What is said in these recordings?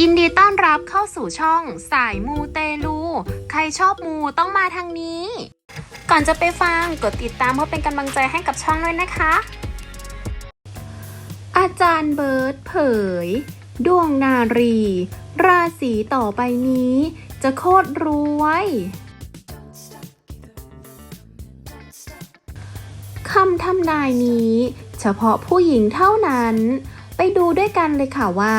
ยินดีต้อนรับเข้าสู่ช่องสายมูเตลู ใครชอบมูต้องมาทางนี้ ก่อนจะไปฟังกดติดตามเพื่อเป็นกำลังใจให้กับช่องด้วยนะคะ อาจารย์เบิร์ตเผย ดวงนารี ราศีต่อไปนี้จะโคตรรวยำทำนายนี้ เฉพาะผู้หญิงเท่านั้น ไปดูด้วยกันเลยค่ะว่า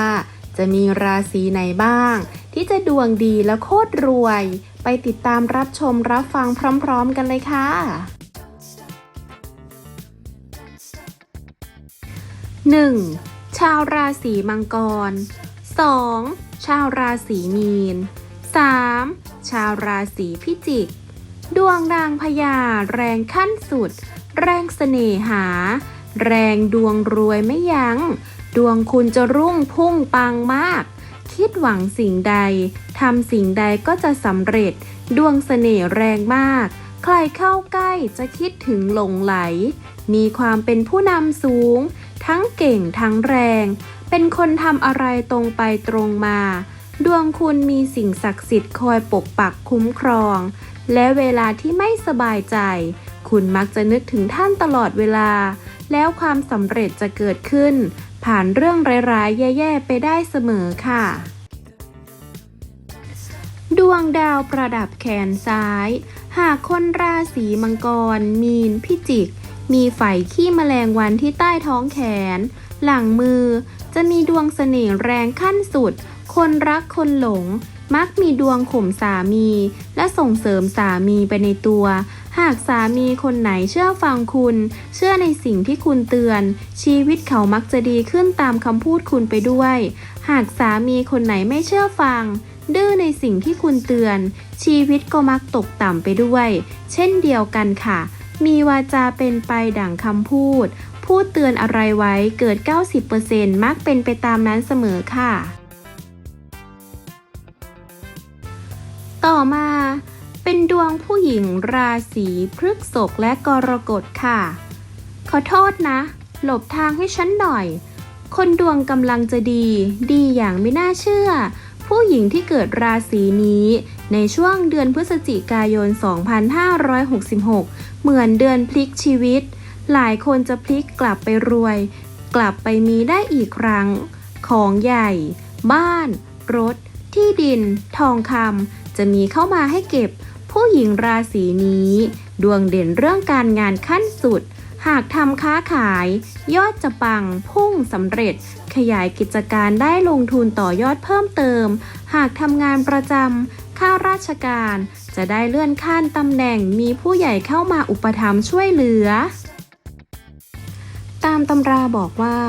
จะมีราศีไหนบ้าง ที่จะดวงดีและโคตรรวย ไปติดตามรับชมรับฟังพร้อมๆกันเลยค่ะ 1. ชาวราศีมังกร 2. ชาวราศีมีน 3. ชาวราศีพิจิก ดวงนางพญาแรงขั้นสุด แรงเสน่หา แรงดวงรวยไม่ยัง้ง ดวงคุณจะรุ่งพุ่งปังมาก คิดหวังสิ่งใดทำสิ่งใดก็จะสำเร็จ ดวงเสน่ห์แรงมาก ใครเข้าใกล้จะคิดถึงหลงไหล มีความเป็นผู้นำสูง ทั้งเก่งทั้งแรง เป็นคนทำอะไรตรงไปตรงมา ดวงคุณมีสิ่งศักดิ์สิทธิ์คอยปกปักคุ้มครอง และเวลาที่ไม่สบายใจ คุณมักจะนึกถึงท่านตลอดเวลา แล้วความสำเร็จจะเกิดขึ้น ผ่านเรื่องร้ายๆ แย่ๆ ไปได้เสมอค่ะ ดวงดาวประดับแขนซ้าย หากคนราศีมังกร มีน พิจิก มีไฝขี้แมลงวันที่ใต้ท้องแขน หลังมือ จะมีดวงเสน่ห์แรงขั้นสุด คนรักคนหลง มักมีดวงข่มสามี และส่งเสริมสามีไปในตัว หากสามีคนไหนเชื่อฟังคุณ เชื่อในสิ่งที่คุณเตือน ชีวิตเขามักจะดีขึ้นตามคำพูดคุณไปด้วย หากสามีคนไหนไม่เชื่อฟัง ดื้อในสิ่งที่คุณเตือน ชีวิตก็มักตกต่ำไปด้วย เช่นเดียวกันค่ะ มีวาจาเป็นไปดั่งคำพูด พูดเตือนอะไรไว้เกิด 90%มักเป็นไปตามนั้นเสมอค่ะ ต่อมา หญิงราศีพฤษภและกรกฎค่ะ ขอโทษนะ หลบทางให้ฉันหน่อย คนดวงกำลังจะดี ดีอย่างไม่น่าเชื่อ ผู้หญิงที่เกิดราศีนี้ ในช่วงเดือนพฤศจิกายน 2566 เหมือนเดือนพลิกชีวิต หลายคนจะพลิกกลับไปรวย กลับไปมีได้อีกครั้ง ของใหญ่ บ้าน รถ ที่ดิน ทองคำจะมีเข้ามาให้เก็บ ผู้หญิงราศีนี้ ดวงเด่นเรื่องการงานขั้นสุด หากทำค้าขาย ยอดจะปัง พุ่งสำเร็จ ขยายกิจการได้ลงทุนต่อยอดเพิ่มเติม หากทำงานประจำข้าราชการ จะได้เลื่อนขั้นตำแหน่งมีผู้ใหญ่เข้ามาอุปถัมภ์ช่วยเหลือ ตามตำราบอกว่า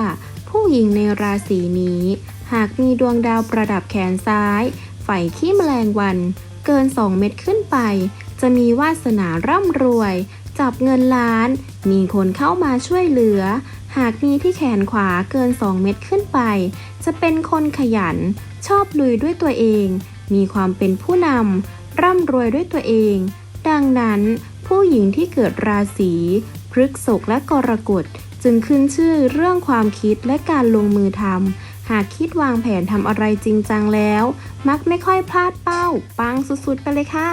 ผู้หญิงในราศีนี้ หากมีดวงดาวประดับแขนซ้าย ไฝขี้แมลงวัน เกิน 2 เม็ดขึ้นไป จะมีวาสนาร่ำรวย จับเงินล้าน มีคนเข้ามาช่วยเหลือ หากมีที่แขนขวาเกิน 2 เม็ดขึ้นไป จะเป็นคนขยัน ชอบลุยด้วยตัวเอง มีความเป็นผู้นำร่ำรวยด้วยตัวเอง ดังนั้น ผู้หญิงที่เกิดราศีพฤกษภและกรกฎจึงขึ้นชื่อเรื่องความคิดและการลงมือทำ หากคิดวางแผนทำอะไรจริงจังแล้ว มักไม่ค่อยพลาดเป้า ปังสุดๆ ไปเลยค่ะ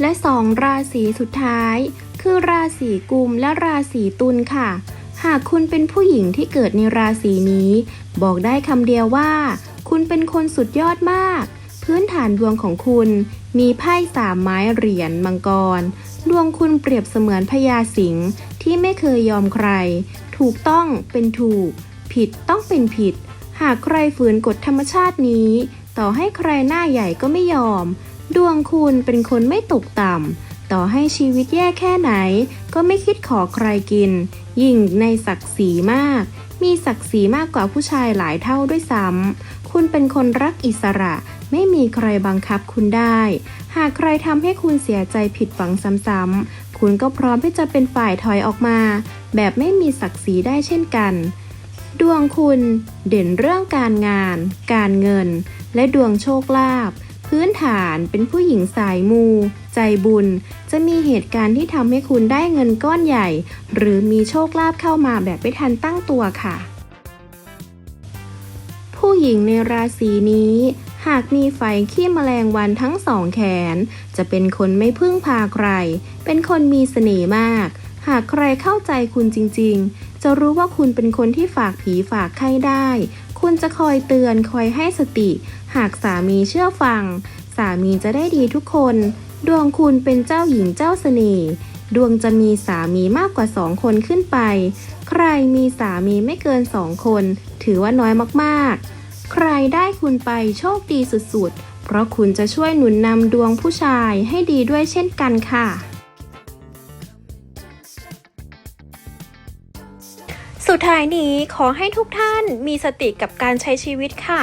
และสองราศีสุดท้าย คือราศีกุมและราศีตุลค่ะ หากคุณเป็นผู้หญิงที่เกิดในราศีนี้ บอกได้คำเดียวว่า คุณเป็นคนสุดยอดมาก พื้นฐานดวงของคุณ มีไพ่สามไม้เหรียญมังกร ดวงคุณเปรียบเสมือนพญาสิงห์ที่ไม่เคยยอมใคร ถูกต้องเป็นถูก ผิดต้องเป็นผิด หากใครฝืนกฎธรรมชาตินี้ ต่อให้ใครหน้าใหญ่ก็ไม่ยอม ดวงคุณเป็นคนไม่ตกต่ำต่อให้ชีวิตแย่แค่ไหน ก็ไม่คิดขอใครกิน ยิ่งในศักดิ์ศรีมาก มีศักดิ์ศรีมากกว่าผู้ชายหลายเท่าด้วยซ้ำคุณเป็นคนรักอิสระ ไม่มีใครบังคับคุณได้ หากใครทำให้คุณเสียใจผิดหวังซ้ำๆ คุณก็พร้อมที่จะเป็นฝ่ายถอยออกมา แบบไม่มีศักดิ์ศรีได้เช่นกัน ดวงคุณเด่นเรื่องการงาน การเงิน และดวงโชคลาภพื้นฐานเป็นผู้หญิงสายมู ใจบุญ จะมีเหตุการณ์ที่ทำให้คุณได้เงินก้อนใหญ่ หรือมีโชคลาภเข้ามาแบบไม่ทันตั้งตัวค่ะ ผู้หญิงในราศีนี้ หากมีไฟขี้แมลงวันทั้งสองแขน จะเป็นคนไม่พึ่งพาใคร เป็นคนมีเสน่ห์มาก หากใครเข้าใจคุณจริง ๆ จะรู้ว่าคุณเป็นคนที่ฝากผีฝากไข้ได้ คุณจะคอยเตือนคอยให้สติ หากสามีเชื่อฟัง สามีจะได้ดีทุกคน ดวงคุณเป็นเจ้าหญิงเจ้าเสน่ห์ดวงจะมีสามีมากกว่าสองคนขึ้นไป ใครมีสามีไม่เกินสองคน ถือว่าน้อยมากๆ ใครได้คุณไปโชคดีสุดๆ เพราะคุณจะช่วยหนุนนำดวงผู้ชายให้ดีด้วยเช่นกันค่ะ สุดท้ายนี้ขอให้ทุกท่านมีสติกับการใช้ชีวิตค่ะ